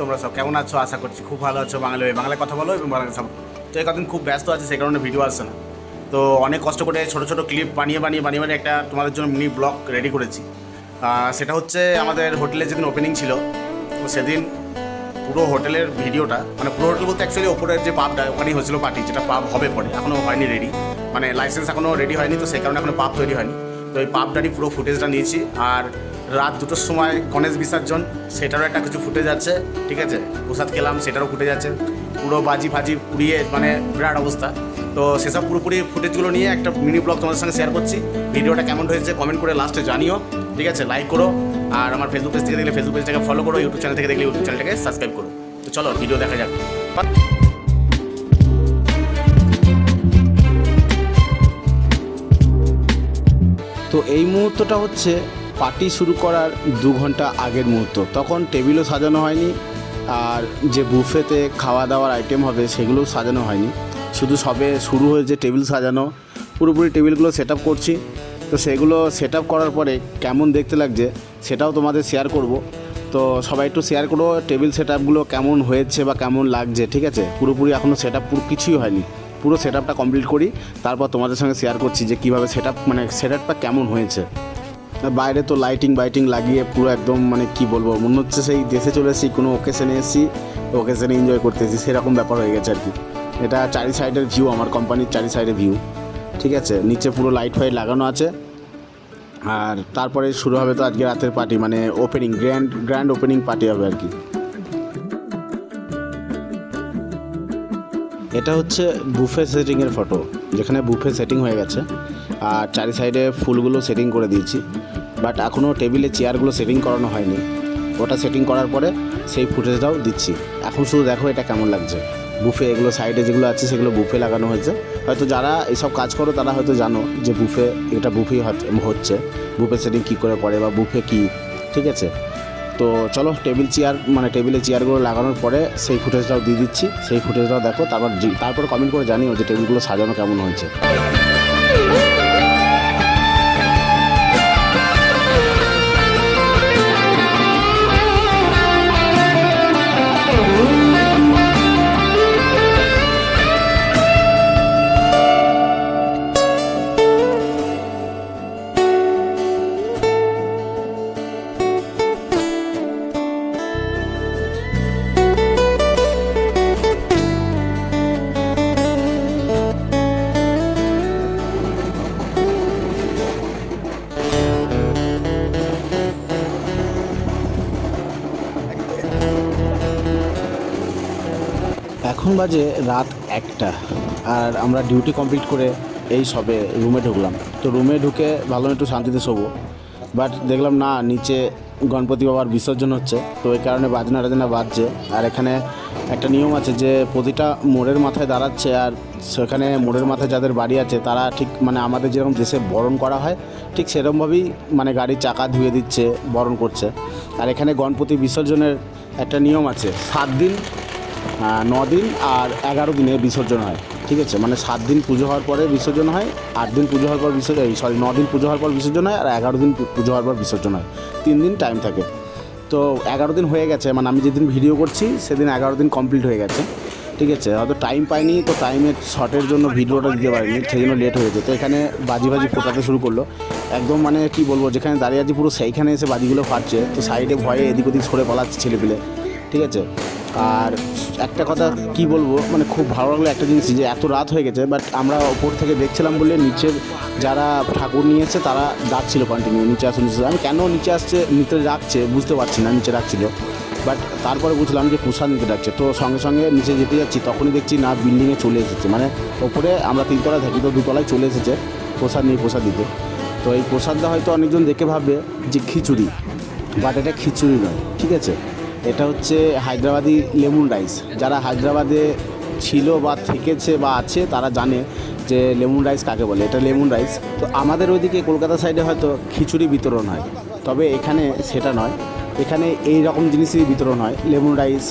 তোমরা সব কেমন আছো? আশা করছি খুব ভালো আছো। হয়ে বাংলায় কথা বলো এবং বাংলা সব তো এই কদিন খুব ব্যস্ত আছে সেই কারণে ভিডিও আসছে না। তো অনেক কষ্ট করে ছোটো ছোটো ক্লিপ বানিয়ে বানিয়ে বানিয়ে বানিয়ে একটা তোমাদের জন্য মিনি ব্লগ রেডি করেছি। সেটা হচ্ছে আমাদের হোটেলে যেদিন ওপেনিং ছিল, তো সেদিন পুরো হোটেলের ভিডিওটা মানে পুরো হোটেল বলতে অ্যাকচুয়ালি ওপরের যে পাবটা ওখানেই হয়েছিল পার্টি যেটা পাব হবে পরে এখনও হয়নি রেডি মানে লাইসেন্স এখনও রেডি হয়নি, তো সেই কারণে এখনও পাব তৈরি হয়নি। তো এই পাবটারই পুরো ফুটেজটা নিয়েছি। আর রাত দুটোর সময় গণেশ বিসর্জন, সেটারও একটা কিছু ফুটে যাচ্ছে ঠিক আছে? প্রসাদ খেলাম, সেটারও ফুটে যাচ্ছে পুরো বাজি ফাজি পুড়িয়ে মানে বিরাট অবস্থা। তো সেসব পুরোপুরি ফুটেজগুলো নিয়ে একটা মিনি ব্লগ তোমাদের সঙ্গে শেয়ার করছি। ভিডিওটা কেমন হয়েছে কমেন্ট করে লাস্টে জানিও, ঠিক আছে? লাইক করো, আর আমার ফেসবুক পেজ থেকে দেখলে ফেসবুক পেজটাকে ফলো করো ইউটিউব চ্যানেল থেকে দেখলে ইউটিউব চ্যানেলটাকে সাবস্ক্রাইব করো। তো চলো ভিডিও দেখা যাক। তো এই মুহূর্তটা হচ্ছে পার্টি শুরু করার দু ঘণ্টা আগের মুহূর্ত। তখন টেবিলও সাজানো হয়নি, আর যে বুফেতে খাওয়া দাওয়ার আইটেম হবে সেগুলোও সাজানো হয়নি। শুধু সবে শুরু হয়েছে টেবিল সাজানো, পুরোপুরি টেবিলগুলো সেট আপ করছি। তো সেগুলো সেট আপ করার পরে কেমন দেখতে লাগছে সেটাও তোমাদের শেয়ার করব। তো সবাই একটু শেয়ার করো টেবিল সেট আপগুলো কেমন হয়েছে বা কেমন লাগছে, ঠিক আছে? পুরোপুরি এখনও সেট আপ পুরো কিছুই হয়নি। পুরো সেট আপটা কমপ্লিট করি, তারপর তোমাদের সঙ্গে শেয়ার করছি যে কীভাবে সেট আপ মানে সেট আপটা কেমন হয়েছে। বাইরে তো লাইটিং বাইটিং লাগিয়ে পুরো একদম মানে কি বলব, মনে হচ্ছে সেই দেশে চলে এসেছি, কোনো ওকেশনে এসেছি ওকেশনে এনজয় করতেছি, সেরকম ব্যাপার হয়ে গেছে আর কি। এটা চারি সাইডের ভিউ আমার কোম্পানির চারি সাইডের ভিউ ঠিক আছে? নিচে পুরো লাইট ফাইট লাগানো আছে। আর তারপরে শুরু হবে তো আজকে রাতের পার্টি মানে opening grand grand opening party হবে আর কি। এটা হচ্ছে বুফে সেটিংয়ের ফটো যেখানে বুফে সেটিং হয়ে গেছে। আর চারি সাইডে ফুলগুলো সেটিং করে দিয়েছি। বাট এখনও টেবিলে চেয়ারগুলো সেটিং করানো হয়নি। ওটা সেটিং করার পরে সেই ফুটেজটাও দিচ্ছি। এখন শুধু দেখো এটা কেমন লাগছে। বুফে এগুলো সাইডে যেগুলো আছে, সেগুলো বুফে লাগানো হয়েছে। হয়তো যারা এসব কাজ করো, তারা হয়তো জানো যে বুফে এটা বুফে হচ্ছে বুফে সেটিং কী করে করে বা বুফে কী? ঠিক আছে? তো চলো টেবিল চেয়ার মানে টেবিলে চেয়ারগুলো লাগানোর পরে সেই ফুটেজটাও দিয়ে দিচ্ছি। সেই ফুটেজটাও দেখো, তারপর তারপর কমেন্ট করে জানিও যে টেবিলগুলো সাজানো কেমন হয়েছে। এখন বাজে রাত একটা আর আমরা ডিউটি কমপ্লিট করে এই সবে রুমে ঢুকলাম। তো রুমে ঢুকে ভালো একটু শান্তিতে শোবো, বাট দেখলাম না, নিচে গণপতি বাবার বিসর্জন হচ্ছে, তো এই কারণে বাজনা টাজনা বাজছে। আর এখানে একটা নিয়ম আছে যে প্রতিটা মোড়ের মাথায় দাঁড়াচ্ছে আর সেখানে মোড়ের মাথায় যাদের বাড়ি আছে তারা ঠিক মানে আমাদের যেরকম দেশে বরণ করা হয়, ঠিক সেরকমভাবেই মানে গাড়ির চাকা ধুয়ে দিচ্ছে, বরণ করছে। আর এখানে গণপতি বিসর্জনের একটা নিয়ম আছে, সাত দিন দিন আর এগারো দিনে বিসর্জন হয়, ঠিক আছে? মানে সাত দিন পুজো হওয়ার পরে বিসর্জন হয়, আট দিন পুজো হওয়ার পর বিসর্জন সরি ন দিন পুজো হওয়ার পর বিসর্জন হয় আর এগারো দিন পুজো হওয়ার পর বিসর্জন হয়। তিন দিন টাইম থাকে। তো এগারো দিন হয়ে গেছে মানে আমি যেদিন ভিডিও করছি, সেদিন এগারো দিন কমপ্লিট হয়ে গেছে, ঠিক আছে? হয়তো টাইম পাইনি, তো টাইমের শর্টের জন্য ভিডিওটা দিতে পারিনি, সেই জন্য লেট হয়েছে তো এখানে বাজি বাজি ফোটাতে শুরু করল। একদম মানে কি বলব, যেখানে দাঁড়িয়ে আছি পুরো সেইখানে এসে বাজিগুলো ফাটছে, তো সাইডে ভয়ে এদিক ওদিক সরে পালাচ্ছে ছেলেপিলে, ঠিক আছে? আর একটা কথা কি বলব মানে খুব ভালো লাগল একটা জিনিস যে এত রাত হয়ে গেছে বাট আমরা ওপর থেকে দেখছিলাম বলে নিচের যারা ঠাকুর নিয়েছে তারা যাচ্ছিল কন্টিনিউ নিচে আসুন আমি কেন নিচে আসছে, নিচে রাখছে বুঝতে পারছি না, নিচে রাখছিল। বাট তারপরে বুঝলাম যে প্রসাদ নিতে ডাকছে তো সঙ্গে সঙ্গে নিচে যেতে যাচ্ছি, তখনই দেখছি না বিল্ডিংয়ে চলে এসেছে। মানে ওপরে আমরা তিনতলায় থাকি তো দুতলায় চলে এসেছে, প্রসাদ নিয়ে প্রসাদ দিতে। তো এই প্রসাদটা হয়তো অনেকজন দেখে ভাববে যে খিচুড়ি বাট এটা খিচুড়ি নয়, ঠিক আছে? এটা হচ্ছে হায়দ্রাবাদি লেমন রাইস। যারা হায়দ্রাবাদে ছিল বা থেকেছে বা আছে, তারা জানে যে লেমন রাইস কাকে বলে। এটা লেমন রাইস। তো আমাদের ওইদিকে কলকাতা সাইডে হয়তো খিচুড়ি বিতরণ হয়, তবে এখানে সেটা নয়। এখানে এই রকম জিনিসই বিতরণ হয়, লেমন রাইস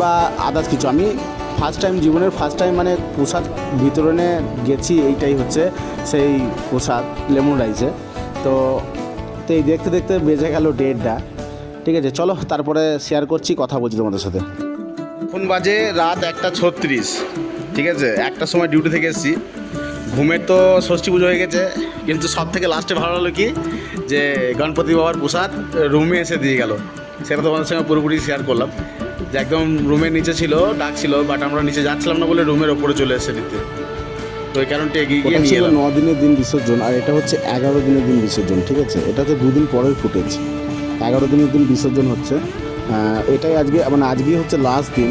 বা আদার্স কিছু। আমি ফার্স্ট টাইম জীবনের ফার্স্ট টাইম মানে প্রসাদ বিতরণে গেছি, এইটাই হচ্ছে সেই প্রসাদ লেমন রাইসে। তো তো এই দেখতে দেখতে বেজে গেল ডেটটা ঠিক আছে চলো তারপরে শেয়ার করছি কথা বলছি তোমাদের সাথে। এখন বাজে রাত একটা ছত্রিশ ঠিক আছে? একটার সময় ডিউটি থেকে এসেছি। ঘুমের তো ষষ্ঠী পুজো হয়ে গেছে কিন্তু সব থেকে লাস্টে ভালো হলো কি? যে গণপতি বাবার প্রসাদ রুমে এসে দিয়ে গেল। সেটা তোমাদের সঙ্গে পুরোপুরি শেয়ার করলাম। যে একদম রুমের নিচে ছিল ডাক ছিল বাট আমরা নিচে যাচ্ছিলাম না বলে রুমের ওপরে চলে এসে দিতে। তো এই কারণটা এগিয়ে গিয়ে নিয়ে এলাম। ন দিনের দিন বিসর্জন আর এটা হচ্ছে এগারো দিনের দিন বিসর্জন ঠিক আছে? এটা হচ্ছে দুদিন পরের ফুটেজ এগারো দিনের দিন বিসর্জন হচ্ছে। এটাই আজকে মানে আজকেই হচ্ছে লাস্ট দিন,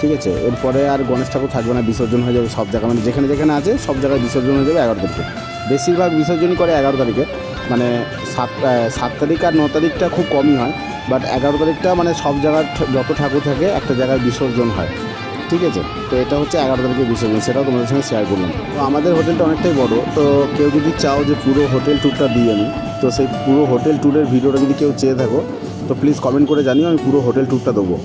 ঠিক আছে? এরপরে আর গণেশ ঠাকুর থাকবে না, বিসর্জন হয়ে যাবে সব জায়গা মানে যেখানে যেখানে আছে, সব জায়গায় বিসর্জন হয়ে যাবে এগারো তারিখে। বেশিরভাগ বিসর্জনই করে এগারো তারিখে। মানে সাত সাত তারিখ আর ন তারিখটা খুব কমই হয় বাট এগারো তারিখটা মানে সব জায়গার যত ঠাকুর থাকে, একটা জায়গায় বিসর্জন হয়, ঠিক আছে? তো এটা হচ্ছে এগারো তারিখে বিসর্জন, সেটাও তোমাদের সঙ্গে শেয়ার করলাম। তো আমাদের হোটেলটা অনেকটাই বড়, তো কেউ যদি চাও যে পুরো হোটেল ট্যুরটা দিই আমি তো সেই পুরো হোটেল ট্যুরের ভিডিওটা যদি কেউ চেয়ে থাকো, তো প্লিজ কমেন্ট করে জানিও, আমি পুরো হোটেল ট্যুরটা দেবো।